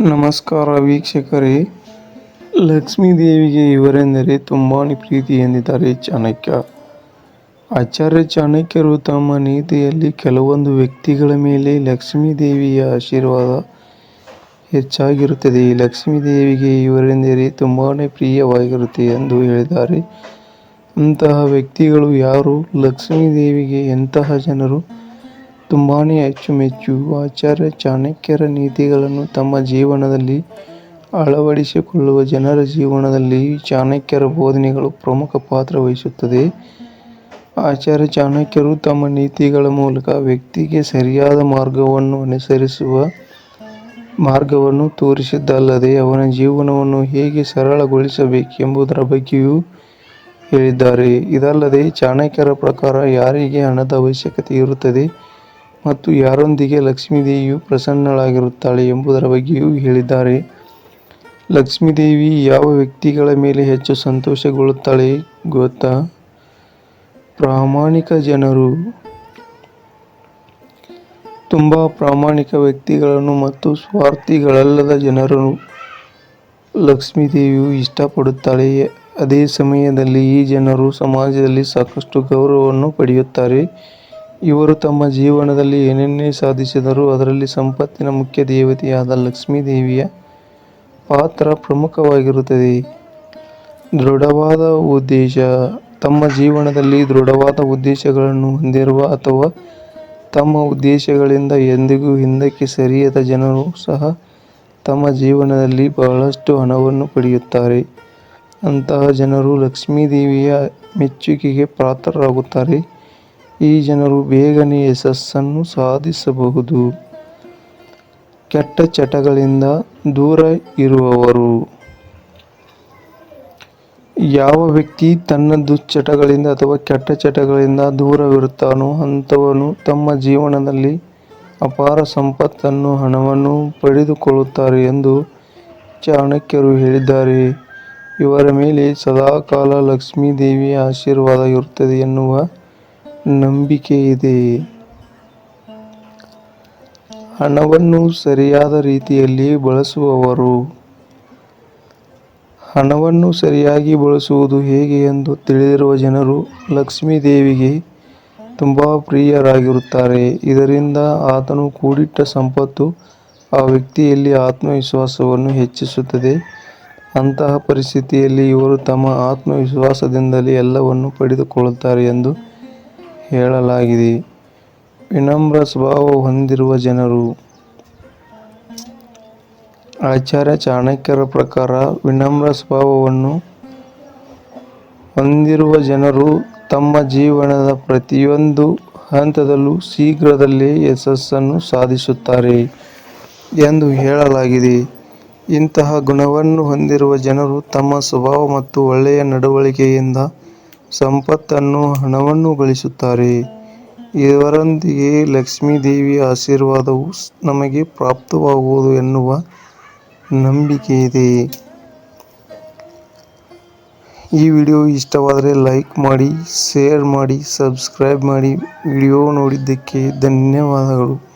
ನಮಸ್ಕಾರ ವೀಕ್ಷಕರೇ. ಲಕ್ಷ್ಮೀ ದೇವಿಗೆ ಇವರೆಂದರೆ ತುಂಬಾ ಪ್ರೀತಿ ಎಂದಿದ್ದಾರೆ ಚಾಣಕ್ಯ. ಆಚಾರ್ಯ ಚಾಣಕ್ಯರು ತಮ್ಮ ನೀತಿಯಲ್ಲಿ ಕೆಲವೊಂದು ವ್ಯಕ್ತಿಗಳ ಮೇಲೆ ಲಕ್ಷ್ಮೀ ದೇವಿಯ ಆಶೀರ್ವಾದ ಹೆಚ್ಚಾಗಿರುತ್ತದೆ. ಲಕ್ಷ್ಮೀ ದೇವಿಗೆ ಇವರೆಂದರೆ ತುಂಬಾ ಪ್ರಿಯವಾಗಿರುತ್ತೆ ಎಂದು ಹೇಳಿದ್ದಾರೆ. ಅಂತಹ ವ್ಯಕ್ತಿಗಳು ಯಾರು? ಲಕ್ಷ್ಮೀ ದೇವಿಗೆ ಎಂತಹ ಜನರು? ತುಂಬಾ ಅಚ್ಚುಮೆಚ್ಚು ಆಚಾರ್ಯ ಚಾಣಕ್ಯರ ನೀತಿಗಳನ್ನು ತಮ್ಮ ಜೀವನದಲ್ಲಿ ಅಳವಡಿಸಿಕೊಳ್ಳುವ ಜನರ ಜೀವನದಲ್ಲಿ ಚಾಣಕ್ಯರ ಬೋಧನೆಗಳು ಪ್ರಮುಖ ಪಾತ್ರ ವಹಿಸುತ್ತದೆ. ಆಚಾರ್ಯ ಚಾಣಕ್ಯರು ತಮ್ಮ ನೀತಿಗಳ ಮೂಲಕ ವ್ಯಕ್ತಿಗೆ ಸರಿಯಾದ ಮಾರ್ಗವನ್ನು ಅನುಸರಿಸುವ ಮಾರ್ಗವನ್ನು ತೋರಿಸಿದ್ದಲ್ಲದೆ ಅವನ ಜೀವನವನ್ನು ಹೇಗೆ ಸರಳಗೊಳಿಸಬೇಕೆಂಬುದರ ಬಗ್ಗೆಯೂ ಹೇಳಿದ್ದಾರೆ. ಇದಲ್ಲದೆ ಚಾಣಕ್ಯರ ಪ್ರಕಾರ ಯಾರಿಗೆ ಹಣದ ಅವಶ್ಯಕತೆ ಇರುತ್ತದೆ? ಮತ್ತು ಯಾರೊಂದಿಗೆ ಲಕ್ಷ್ಮೀದೇವಿಯು ಪ್ರಸನ್ನಳಾಗಿರುತ್ತಾಳೆ ಎಂಬುದರ ಬಗ್ಗೆಯೂ ಹೇಳಿದ್ದಾರೆ. ಲಕ್ಷ್ಮೀದೇವಿ ಯಾವ ವ್ಯಕ್ತಿಗಳ ಮೇಲೆ ಹೆಚ್ಚು ಸಂತೋಷಗೊಳ್ಳುತ್ತಾಳೆ ಗೊತ್ತಾ? ಪ್ರಾಮಾಣಿಕ ಜನರು. ತುಂಬಾ ಪ್ರಾಮಾಣಿಕ ವ್ಯಕ್ತಿಗಳನ್ನು ಮತ್ತು ಸ್ವಾರ್ಥಿಗಳಲ್ಲದ ಜನರನ್ನು ಲಕ್ಷ್ಮೀದೇವಿಯು ಇಷ್ಟಪಡುತ್ತಾಳೆ. ಅದೇ ಸಮಯದಲ್ಲಿ ಈ ಜನರು ಸಮಾಜದಲ್ಲಿ ಸಾಕಷ್ಟು ಗೌರವವನ್ನು ಪಡೆಯುತ್ತಾರೆ. ಇವರು ತಮ್ಮ ಜೀವನದಲ್ಲಿ ಏನನ್ನೇ ಸಾಧಿಸಿದರೂ ಅದರಲ್ಲಿ ಸಂಪತ್ತಿನ ಮುಖ್ಯ ದೇವತೆಯಾದ ಲಕ್ಷ್ಮೀ ದೇವಿಯ ಪಾತ್ರ ಪ್ರಮುಖವಾಗಿರುತ್ತದೆ. ದೃಢವಾದ ಉದ್ದೇಶ, ತಮ್ಮ ಜೀವನದಲ್ಲಿ ದೃಢವಾದ ಉದ್ದೇಶಗಳನ್ನು ಹೊಂದಿರುವ ಅಥವಾ ತಮ್ಮ ಉದ್ದೇಶಗಳಿಂದ ಎಂದಿಗೂ ಹಿಂದಕ್ಕೆ ಸರಿಯದ ಜನರು ಸಹ ತಮ್ಮ ಜೀವನದಲ್ಲಿ ಬಹಳಷ್ಟು ಹಣವನ್ನು ಪಡೆಯುತ್ತಾರೆ. ಅಂತಹ ಜನರು ಲಕ್ಷ್ಮೀ ದೇವಿಯ ಮೆಚ್ಚುಗೆಗೆ ಪಾತ್ರರಾಗುತ್ತಾರೆ. ಈ ಜನರು ಬೇಗನೆ ಯಶಸ್ಸನ್ನು ಸಾಧಿಸಬಹುದು. ಕೆಟ್ಟ ಚಟಗಳಿಂದ ದೂರ ಇರುವವರು. ಯಾವ ವ್ಯಕ್ತಿ ತನ್ನ ದುಶ್ಚಟಗಳಿಂದ ಅಥವಾ ಕೆಟ್ಟ ಚಟಗಳಿಂದ ದೂರವಿರುತ್ತಾನೋ ಅಂಥವನು ತಮ್ಮ ಜೀವನದಲ್ಲಿ ಅಪಾರ ಸಂಪತ್ತನ್ನು, ಹಣವನ್ನು ಪಡೆದುಕೊಳ್ಳುತ್ತಾರೆ ಎಂದು ಚಾಣಕ್ಯರು ಹೇಳಿದ್ದಾರೆ. ಇವರ ಮೇಲೆ ಸದಾಕಾಲ ಲಕ್ಷ್ಮೀ ದೇವಿಯ ಆಶೀರ್ವಾದ ಇರುತ್ತದೆ ಎನ್ನುವ ನಂಬಿಕೆ ಇದೆ. ಹಣವನ್ನು ಸರಿಯಾದ ರೀತಿಯಲ್ಲಿ ಬಳಸುವವರು. ಹಣವನ್ನು ಸರಿಯಾಗಿ ಬಳಸುವುದು ಹೇಗೆ ಎಂದು ತಿಳಿದಿರುವ ಜನರು ಲಕ್ಷ್ಮೀ ದೇವಿಗೆ ತುಂಬ ಪ್ರಿಯರಾಗಿರುತ್ತಾರೆ. ಇದರಿಂದ ಆತನು ಕೂಡಿಟ್ಟ ಸಂಪತ್ತು ಆ ವ್ಯಕ್ತಿಯಲ್ಲಿ ಆತ್ಮವಿಶ್ವಾಸವನ್ನು ಹೆಚ್ಚಿಸುತ್ತದೆ. ಅಂತಹ ಪರಿಸ್ಥಿತಿಯಲ್ಲಿ ಇವರು ತಮ್ಮ ಆತ್ಮವಿಶ್ವಾಸದಿಂದಲೇ ಎಲ್ಲವನ್ನು ಪಡೆದುಕೊಳ್ಳುತ್ತಾರೆ ಎಂದು ಹೇಳಲಾಗಿದೆ. ವಿನಮ್ರ ಸ್ವಭಾವ ಹೊಂದಿರುವ ಜನರು. ಆಚಾರ್ಯ ಚಾಣಕ್ಯರ ಪ್ರಕಾರ ವಿನಮ್ರ ಸ್ವಭಾವವನ್ನು ಹೊಂದಿರುವ ಜನರು ತಮ್ಮ ಜೀವನದ ಪ್ರತಿಯೊಂದು ಹಂತದಲ್ಲೂ ಶೀಘ್ರದಲ್ಲೇ ಯಶಸ್ಸನ್ನು ಸಾಧಿಸುತ್ತಾರೆ ಎಂದು ಹೇಳಲಾಗಿದೆ. ಇಂತಹ ಗುಣವನ್ನು ಹೊಂದಿರುವ ಜನರು ತಮ್ಮ ಸ್ವಭಾವ ಮತ್ತು ಒಳ್ಳೆಯ ನಡವಳಿಕೆಯಿಂದ ಸಂಪತ್ತನ್ನು ಹಣವನ್ನು ಗಳಿಸುತ್ತಾರೆ. ಇವರೊಂದಿಗೆ ಲಕ್ಷ್ಮೀ ದೇವಿಯ ಆಶೀರ್ವಾದವು ನಮಗೆ ಪ್ರಾಪ್ತವಾಗುವುದು ಎನ್ನುವ ನಂಬಿಕೆ ಇದೆ ಈ ವಿಡಿಯೋ ಇಷ್ಟವಾದರೆ ಲೈಕ್ ಮಾಡಿ, ಶೇರ್ ಮಾಡಿ, ಸಬ್ಸ್ಕ್ರೈಬ್ ಮಾಡಿ. ವಿಡಿಯೋ ನೋಡಿದ್ದಕ್ಕೆ ಧನ್ಯವಾದಗಳು.